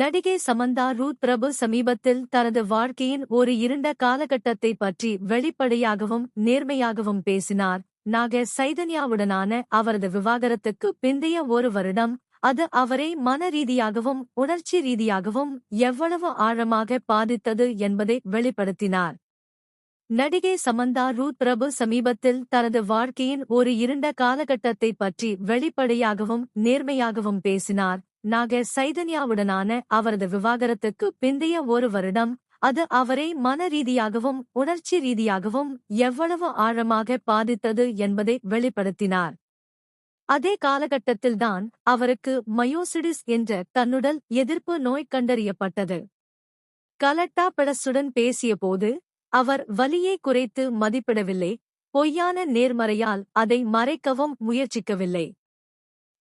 நடிகை சமந்தா ரூத் பிரபு சமீபத்தில் தனது வாழ்க்கையின் ஒரு இருண்ட காலகட்டத்தை பற்றி வெளிப்படையாகவும் நேர்மையாகவும் பேசினார். நாக சைதன்யாவுடனான அவரது விவாகரத்துக்கு பிந்தைய ஒரு வருடம் அது அவரை மன ரீதியாகவும் உணர்ச்சி ரீதியாகவும் எவ்வளவு ஆழமாக பாதித்தது என்பதை வெளிப்படுத்தினார். நடிகை சமந்தா ரூத் பிரபு சமீபத்தில் தனது வாழ்க்கையின் ஒரு இருண்ட காலகட்டத்தை பற்றி வெளிப்படையாகவும் நேர்மையாகவும் பேசினார். நாகர் சைதன்யாவுடனான அவரது விவாகரத்துக்கு பிந்தைய ஒரு வருடம் அது அவரை மன ரீதியாகவும் உணர்ச்சி ரீதியாகவும் எவ்வளவு ஆழமாக பாதித்தது என்பதை வெளிப்படுத்தினார். அதே காலகட்டத்தில்தான் அவருக்கு மயோசிடிஸ் என்ற தன்னுடல் எதிர்ப்பு நோய் கண்டறியப்பட்டது. கலட்டா பெடசுடன் பேசியபோது அவர் வலியை குறைத்து மதிப்பிடவில்லை பொய்யான நேர்மறையால் அதை மறைக்கவும் முயற்சிக்கவில்லை.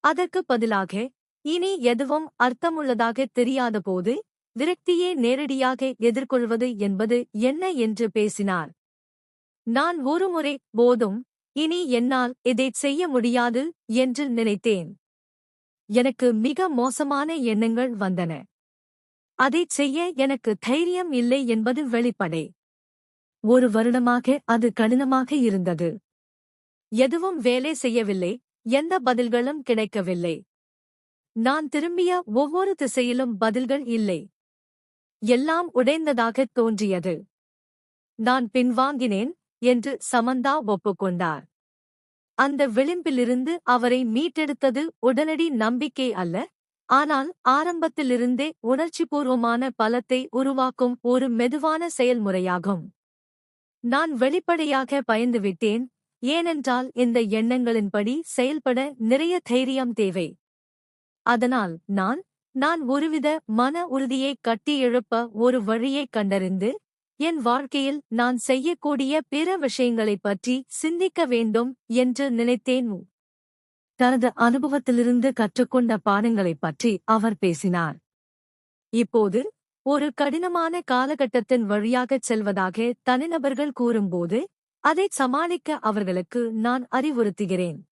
அதற்கு பதிலாக இனி எதுவும் அர்த்தமுள்ளதாக தெரியாதபோது விரக்தியே நேரடியாக எதிர்கொள்வது என்பது என்ன என்று பேசினார். நான் ஒருமுறை போதும் இனி என்னால் இதைச் செய்ய முடியாது என்று நினைத்தேன். எனக்கு மிக மோசமான எண்ணங்கள் வந்தன. அதைச் செய்ய எனக்கு தைரியம் இல்லை என்பது வெளிப்படை. ஒரு வருடமாக அது கடினமாக இருந்தது. எதுவும் வேலை செய்யவில்லை எந்த பதில்களும் கிடைக்கவில்லை. நான் திரும்பிய ஒவ்வொரு திசையிலும் பதில்கள் இல்லை. எல்லாம் உடைந்ததாகத் தோன்றியது. நான் பின்வாங்கினேன் என்று சமந்தா ஒப்புக்கொண்டார். அந்த விளிம்பிலிருந்து அவரை மீட்டெடுத்தது உடனடி நம்பிக்கை அல்ல ஆனால் ஆரம்பத்திலிருந்தே உணர்ச்சிபூர்வமான பலத்தை உருவாக்கும் ஒரு மெதுவான செயல்முறையாகும். நான் வெளிப்படையாக பயந்துவிட்டேன் ஏனென்றால் இந்த எண்ணங்களின்படி செயல்பட நிறைய தைரியம் தேவை. அதனால் நான் நான் ஒருவித மன உறுதியை கட்டி எழுப்ப ஒரு வழியைக் கண்டறிந்து என் வாழ்க்கையில் நான் செய்யக்கூடிய பிற விஷயங்களைப் பற்றி சிந்திக்க வேண்டும் என்று நினைத்தேன். தனது அனுபவத்திலிருந்து கற்றுக்கொண்ட பாடங்களைப் பற்றி அவர் பேசினார். இப்போது ஒரு கடினமான காலகட்டத்தின் வழியாகச் செல்வதாக தனிநபர்கள் கூறும்போது அதைச் சமாளிக்க அவர்களுக்கு நான் அறிவுறுத்துகிறேன்.